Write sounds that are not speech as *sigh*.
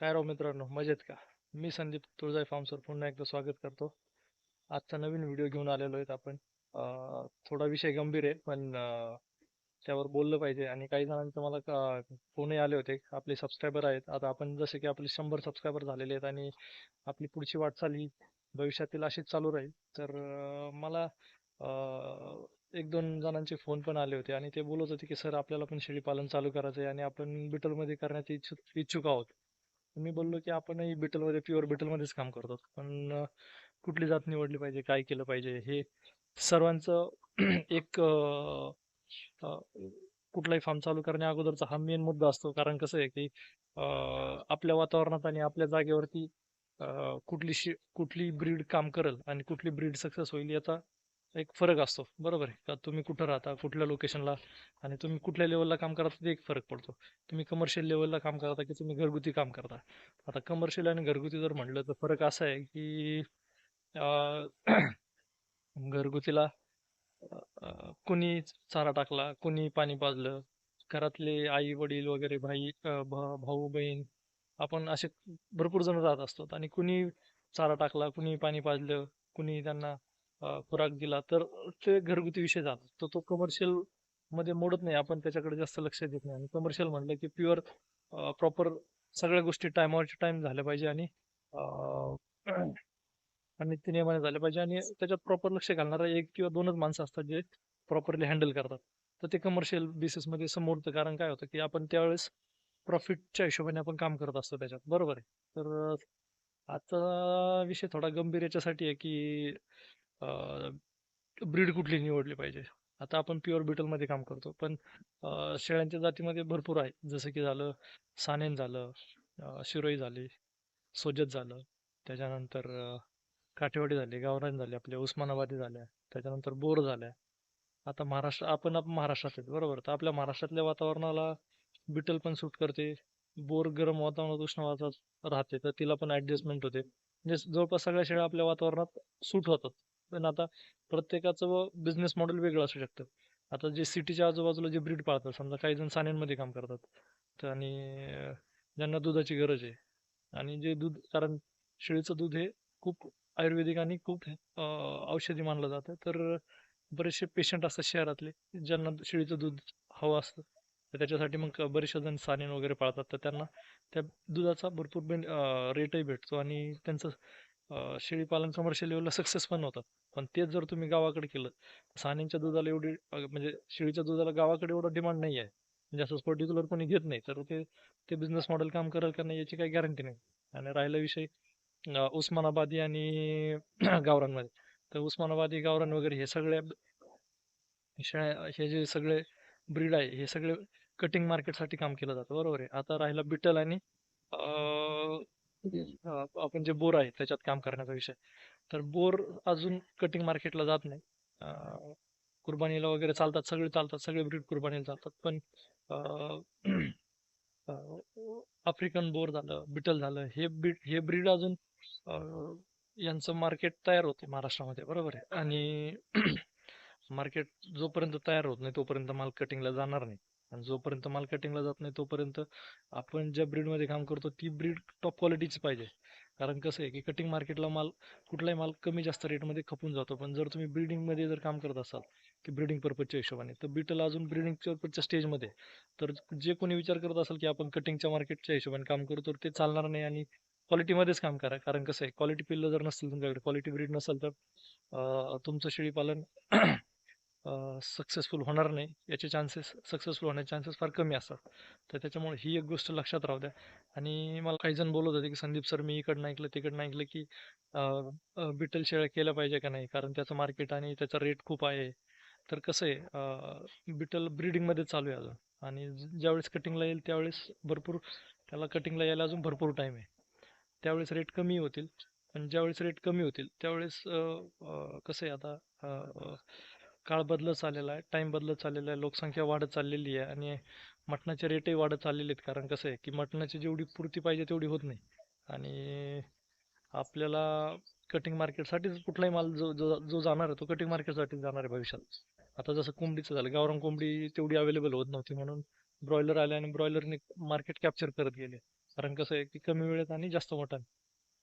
काय राव मित्रांनो? मजेत का? मी संदीप तुळजाई फार्मसवर पुन्हा एकदा स्वागत करतो. आजचा नवीन व्हिडिओ घेऊन आलेलो आहेत आपण. थोडा विषय गंभीर आहे पण त्यावर बोललं पाहिजे आणि काही जणांचे मला का- फोनही आले होते. आपले सबस्क्रायबर आहेत. आता आपण जसे की आपले शंभर सबस्क्रायबर झालेले आहेत आणि आपली पुढची वाटचाल ही भविष्यातील अशीच चालू राहील. तर मला एक दोन जणांचे फोन पण आले होते आणि ते बोलत होते की सर आपल्याला पण शेळी पालन चालू करायचं आहे आणि आपण बिटलमध्ये करण्याचे इच्छुक इच्छुक आहोत. मी बोललो की आपणही बिटलमध्ये प्युअर बिटलमध्येच काम करतो पण कुठली जात निवडली पाहिजे काय केलं पाहिजे हे सर्वांचं *clears throat* एक कुठलाही फार्म चालू करण्या अगोदरचा हा मेन मुद्दा असतो. कारण कसं आहे की आपल्या वातावरणात आणि आपल्या जागेवरती कुठली शि कुठली ब्रीड काम करेल आणि कुठली ब्रीड सक्सेस होईल याचा एक फरक असतो. बरोबर आहे. का तुम्ही कुठं राहता कुठल्या लोकेशनला आणि तुम्ही कुठल्या लेवलला काम करता ते एक फरक पडतो. तुम्ही कमर्शियल लेवलला काम करता की तुम्ही घरगुती काम करता. आता कमर्शियल आणि घरगुती जर म्हटलं तर फरक असा आहे की *clears throat* घरगुतीला कुणी चारा टाकला कुणी पाणी पाजलं घरातले आई वडील वगैरे भाई भाऊ बहीण आपण असे भरपूर जण राहत असतो. आणि कुणी चारा टाकला कुणी पाणी पाजलं कुणी त्यांना खुराक दिला तर ते घरगुती विषय जातात तर तो कमर्शियलमध्ये मोडत नाही. आपण त्याच्याकडे जास्त लक्ष देत नाही. आणि कमर्शियल म्हणलं की प्युअर प्रॉपर सगळ्या गोष्टी टायमावरच्या टाइम झाल्या पाहिजे आणि अं, आणि ते नियमाने झाले पाहिजे. आणि त्याच्यात प्रॉपर लक्ष घालणारा एक किंवा दोनच माणसं असतात जे प्रॉपरली हँडल करतात. तर ते कमर्शियल बेसिसमध्ये समोरतं कारण काय होतं की आपण त्यावेळेस प्रॉफिटच्या हिशोबाने आपण काम करत असतो त्याच्यात. बरोबर आहे. तर आता विषय थोडा गंभीर याच्यासाठी आहे की ब्रीड कुठली निवडली पाहिजे. आता आपण प्युअर बिटलमध्ये काम करतो पण शेळ्यांच्या जातीमध्ये भरपूर आहे. जसं की झालं सानेन झालं शिरोई झाली सोजत झालं त्याच्यानंतर काठेवाडी झाली गावरान झाली आपल्या उस्मानाबादी झाल्या त्याच्यानंतर बोर झाल्या. आता महाराष्ट्र आपण आप महाराष्ट्रात आहेत बरोबर. तर आपल्या महाराष्ट्रातल्या वातावरणाला बिटल पण सूट करते. बोर गरम वातावरणात उष्ण वातावरणात राहते तर तिला पण ॲडजस्टमेंट होते. म्हणजे जवळपास सगळ्या शेळ्या आपल्या वातावरणात सूट होतात. पण आता प्रत्येकाचं बिझनेस मॉडेल वेगळं असू शकतं. आता जे सिटीच्या आजूबाजूला जे ब्रीड पाळतात समजा काही जण साण्यांमध्ये काम करतात तर आणि ज्यांना दुधाची गरज आहे आणि जे दूध कारण शेळीचं दूध हे खूप आयुर्वेदिक आणि खूप औषधी मानलं जातं. तर बरेचसे पेशंट असतात शहरातले ज्यांना शेळीचं दूध हवं असतं. तर त्याच्यासाठी मग बरेचसे जण सानेन वगैरे पाळतात. तर त्यांना त्या दुधाचा भरपूर बेन रेटही भेटतो आणि त्यांचं अं, शेळी पालन कमर्शियल लेवलला सक्सेस पण होतात. पण तेच जर तुम्ही गावाकडे केलं सानेंच्या दुधाला एवढी म्हणजे शेळीच्या दुधाला गावाकडे एवढा डिमांड नाही आहे. म्हणजे असं पर्टिक्युलर कोणी घेत नाही तर ते ते बिझनेस मॉडेल काम करेल का नाही याची काही गॅरंटी नाही. आणि राहिला विषय उस्मानाबादी आणि *clears throat* गावरानमध्ये. तर उस्मानाबादी गावरान वगैरे हे सगळे हे जे सगळे ब्रीड आहे हे सगळे कटिंग मार्केटसाठी काम केलं जातं. बरोबर आहे. आता राहिला बिटल आणि अं, आपण जे बोर आहे त्याच्यात काम करण्याचा विषय. तर बोर अजून कटिंग मार्केटला जात नाही. अं, कुर्बानीला वगैरे चालतात सगळे चालतात सगळे ब्रीड कुर्बानीला चालतात. पण अं, अं, आफ्रिकन बोर झालं बिटल झालं हे ब्रीड हे ब्रीड अजून अं, यांचं मार्केट तयार होते महाराष्ट्रामध्ये बरोबर आहे. आणि *clears throat* मार्केट जोपर्यंत तयार होत नाही तोपर्यंत माल कटिंगला जाणार नाही. आणि जोपर्यंत माल कटिंगला जात नाही तोपर्यंत आपण ज्या ब्रीडमध्ये काम करतो ती ब्रीड टॉप क्वालिटीची पाहिजे. कारण कसं आहे की कटिंग मार्केटला माल कुठलाही माल कमी जास्त रेटमध्ये खपून जातो. पण जर तुम्ही ब्रीडिंगमध्ये जर काम करत असाल की ब्रीडिंग पर्पजच्या हिशोबाने तर बिटल अजून ब्रीडिंग पर्पजच्या स्टेजमध्ये तर जे कोणी विचार करत असेल की आपण कटिंगच्या मार्केटच्या हिशोबाने काम करू तर ते चालणार नाही आणि क्वालिटीमध्येच काम करा. कारण कसं आहे क्वालिटी पिल्लं जर नसतील तुमच्याकडे क्वालिटी ब्रीड नसेल तर तुमचं शेळीपालन सक्सेसफुल होणार नाही. याचे चान्सेस सक्सेसफुल होण्याचे चान्सेस फार कमी असतात. तर त्याच्यामुळे ही एक गोष्ट लक्षात राहू द्या. आणि मला काही जण बोलत होते की संदीप सर मी इकडनं ऐकलं तिकडनं ऐकलं की बिटल शेळ्या केल्या पाहिजे का नाही? कारण त्याचं मार्केट आणि त्याचा रेट खूप आहे. तर कसं आहे बिटल ब्रीडिंगमध्ये चालू आहे अजून. आणि ज्यावेळेस कटिंगला येईल त्यावेळेस भरपूर त्याला कटिंगला यायला अजून भरपूर टाईम आहे. त्यावेळेस रेट कमी होतील. पण ज्यावेळेस रेट कमी होतील त्यावेळेस कसं आहे आता काळ बदलत चाललेला आहे टाइम बदलत चाललेला आहे लोकसंख्या वाढत चाललेली आहे आणि मटणाचे रेटही वाढत चाललेले आहेत. कारण कसं आहे की मटणाची जेवढी पूर्ती पाहिजे तेवढी होत नाही. आणि आपल्याला कटिंग मार्केटसाठीच कुठलाही माल जो जो जो जाणार आहे तो कटिंग मार्केटसाठीच जाणार आहे भविष्यात. आता जसं कोंबडीचं झालं गावरान कोंबडी तेवढी अवेलेबल होत नव्हती म्हणून ब्रॉयलर आले आणि ब्रॉयलरने मार्केट कॅप्चर करत गेले. कारण कसं आहे की कमी वेळेत आणि जास्त मटण.